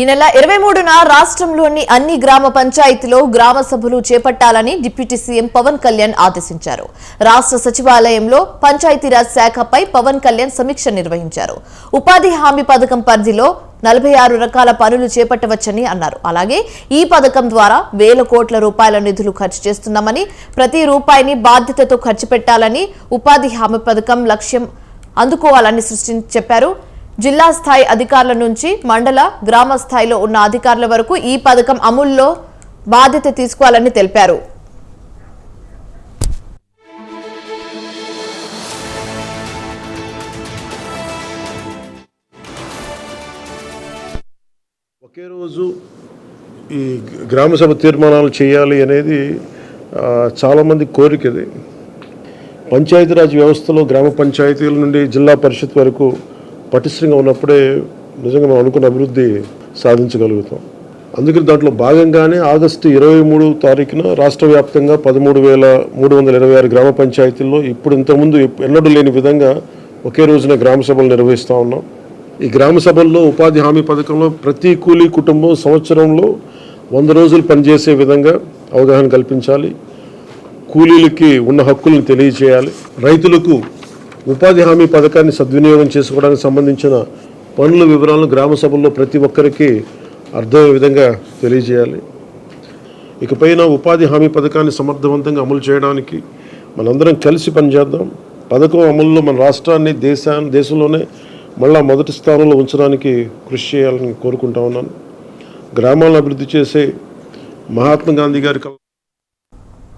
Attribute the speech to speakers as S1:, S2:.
S1: ఈ నెల ఇరవై మూడున రాష్ట్రంలోని అన్ని గ్రామ పంచాయతీలో గ్రామ సభలు చేపట్టాలని డిప్యూటీ సీఎం పవన్ కళ్యాణ్ ఆదేశించారు. రాష్ట్ర సచివాలయంలో పంచాయతీరాజ్ శాఖపై పవన్ కళ్యాణ్ సమీక్ష నిర్వహించారు. ఉపాధి హామీ పథకం పరిధిలో నలభై ఆరు రకాల పనులు చేపట్టవచ్చని అన్నారు. అలాగే ఈ పథకం ద్వారా వేల కోట్ల రూపాయల నిధులు ఖర్చు చేస్తున్నామని ప్రతి రూపాయిని బాధ్యతతో ఖర్చు పెట్టాలని ఉపాధి హామీ పథకం లక్ష్యం అందుకోవాలని సృష్టి చెప్పారు. జిల్లా స్థాయి అధికారుల నుంచి మండల గ్రామ స్థాయిలో ఉన్న అధికారుల వరకు ఈ పథకం అమల్లో బాధ్యత తీసుకోవాలని తెలిపారు.
S2: ఒకే రోజు ఈ గ్రామ సభ తీర్మానాలు చేయాలి అనేది చాలామంది కోరికది. పంచాయతీరాజ్ వ్యవస్థలో గ్రామ పంచాయతీల నుండి జిల్లా పరిషత్ వరకు పటిష్టంగా ఉన్నప్పుడే నిజంగా మనం అనుకున్న అభివృద్ధి సాధించగలుగుతాం. అందుకని దాంట్లో భాగంగానే ఆగస్టు ఇరవై మూడు తారీఖున రాష్ట్ర వ్యాప్తంగా పదమూడు వేల మూడు వందల ఇరవై ఆరు గ్రామ పంచాయతీల్లో ఇప్పుడు ఇంతకుముందు ఎన్నడూ లేని విధంగా ఒకే రోజున గ్రామ సభలు నిర్వహిస్తూ ఉన్నాం. ఈ గ్రామ సభల్లో ఉపాధి హామీ పథకంలో ప్రతి కూలీ కుటుంబం సంవత్సరంలో వంద రోజులు పనిచేసే విధంగా అవగాహన కల్పించాలి. కూలీలకి ఉన్న హక్కులను తెలియజేయాలి రైతులకు ఉపాధి హామీ పథకాన్ని సద్వినియోగం చేసుకోవడానికి సంబంధించిన పనుల వివరాలను గ్రామ సభల్లో ప్రతి ఒక్కరికి అర్థమయ్యే విధంగా తెలియజేయాలి. ఇకపైన ఉపాధి హామీ పథకాన్ని సమర్థవంతంగా అమలు చేయడానికి మనందరం కలిసి పనిచేద్దాం. పథకం అమలులో మన రాష్ట్రాన్ని దేశాన్ని దేశంలోనే మళ్ళా మొదటి స్థానంలో ఉంచడానికి కృషి చేయాలని కోరుకుంటా ఉన్నాను. గ్రామాలను అభివృద్ధి చేసే మహాత్మా గాంధీ గారి